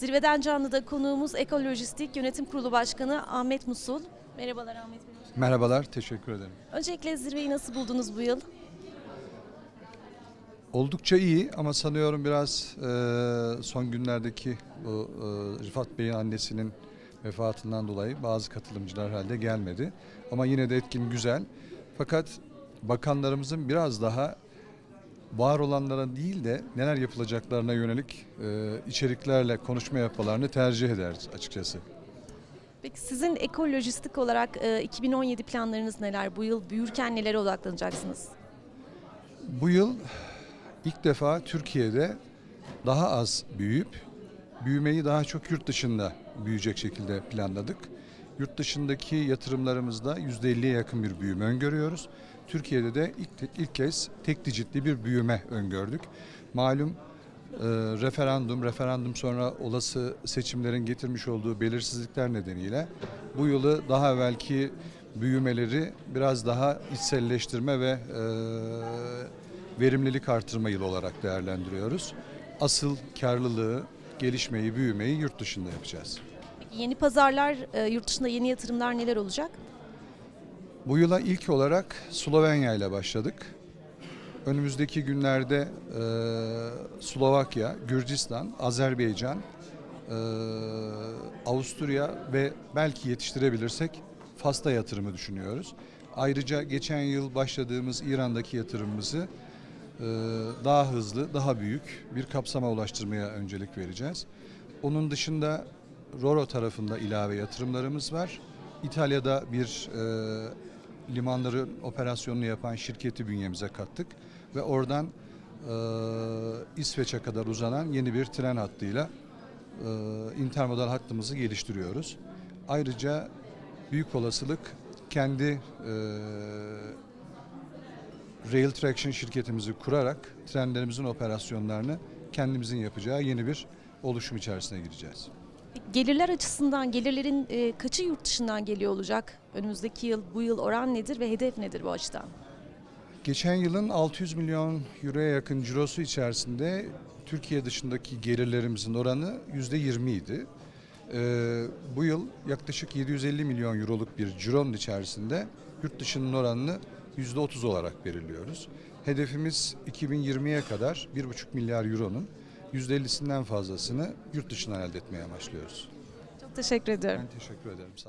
Zirveden Canlı'da konuğumuz Ekolojistik Yönetim Kurulu Başkanı Ahmet Musul. Merhabalar Ahmet Bey. Merhabalar, teşekkür ederim. Öncelikle zirveyi nasıl buldunuz bu yıl? Oldukça iyi ama sanıyorum biraz e, son günlerdeki bu e, Rıfat Bey'in annesinin vefatından dolayı bazı katılımcılar halde gelmedi. Ama yine de etkin güzel. Fakat bakanlarımızın biraz daha var olanlara değil de neler yapılacaklarına yönelik e, içeriklerle konuşma yapmalarını tercih ederiz açıkçası. Peki sizin ekolojistik olarak e, 2017 planlarınız neler? Bu yıl büyürken nelere odaklanacaksınız? Bu yıl ilk defa Türkiye'de daha az büyüyüp büyümeyi daha çok yurt dışında büyüyecek şekilde planladık. Yurt dışındaki yatırımlarımızda %50'ye yakın bir büyüme öngörüyoruz. Türkiye'de de ilk, ilk kez tek dicitli bir büyüme öngördük. Malum e, referandum, referandum sonra olası seçimlerin getirmiş olduğu belirsizlikler nedeniyle bu yılı daha evvelki büyümeleri biraz daha içselleştirme ve e, verimlilik artırma yılı olarak değerlendiriyoruz. Asıl karlılığı, gelişmeyi, büyümeyi yurt dışında yapacağız. Yeni pazarlar, e, yurt dışında yeni yatırımlar neler olacak? Bu yıla ilk olarak Slovenya ile başladık. Önümüzdeki günlerde e, Slovakya, Gürcistan, Azerbaycan, e, Avusturya ve belki yetiştirebilirsek Fas'ta yatırımı düşünüyoruz. Ayrıca geçen yıl başladığımız İran'daki yatırımımızı e, daha hızlı, daha büyük bir kapsama ulaştırmaya öncelik vereceğiz. Onun dışında Roro tarafında ilave yatırımlarımız var. İtalya'da bir e, limanların operasyonunu yapan şirketi bünyemize kattık ve oradan e, İsveç'e kadar uzanan yeni bir tren hattıyla e, intermodal hattımızı geliştiriyoruz. Ayrıca büyük olasılık kendi e, Rail Traction şirketimizi kurarak trenlerimizin operasyonlarını kendimizin yapacağı yeni bir oluşum içerisine gireceğiz. Gelirler açısından gelirlerin e, kaçı yurt dışından geliyor olacak? Önümüzdeki yıl, bu yıl oran nedir ve hedef nedir bu açıdan? Geçen yılın 600 milyon euroya yakın cirosu içerisinde Türkiye dışındaki gelirlerimizin oranı %20 idi. Ee, bu yıl yaklaşık 750 milyon euroluk bir cironun içerisinde yurt dışının oranını %30 olarak belirliyoruz. Hedefimiz 2020'ye kadar 1,5 milyar euronun %50'sinden fazlasını yurt dışından elde etmeye amaçlıyoruz. Çok teşekkür ediyorum. Ben teşekkür ederim. Sağ olun.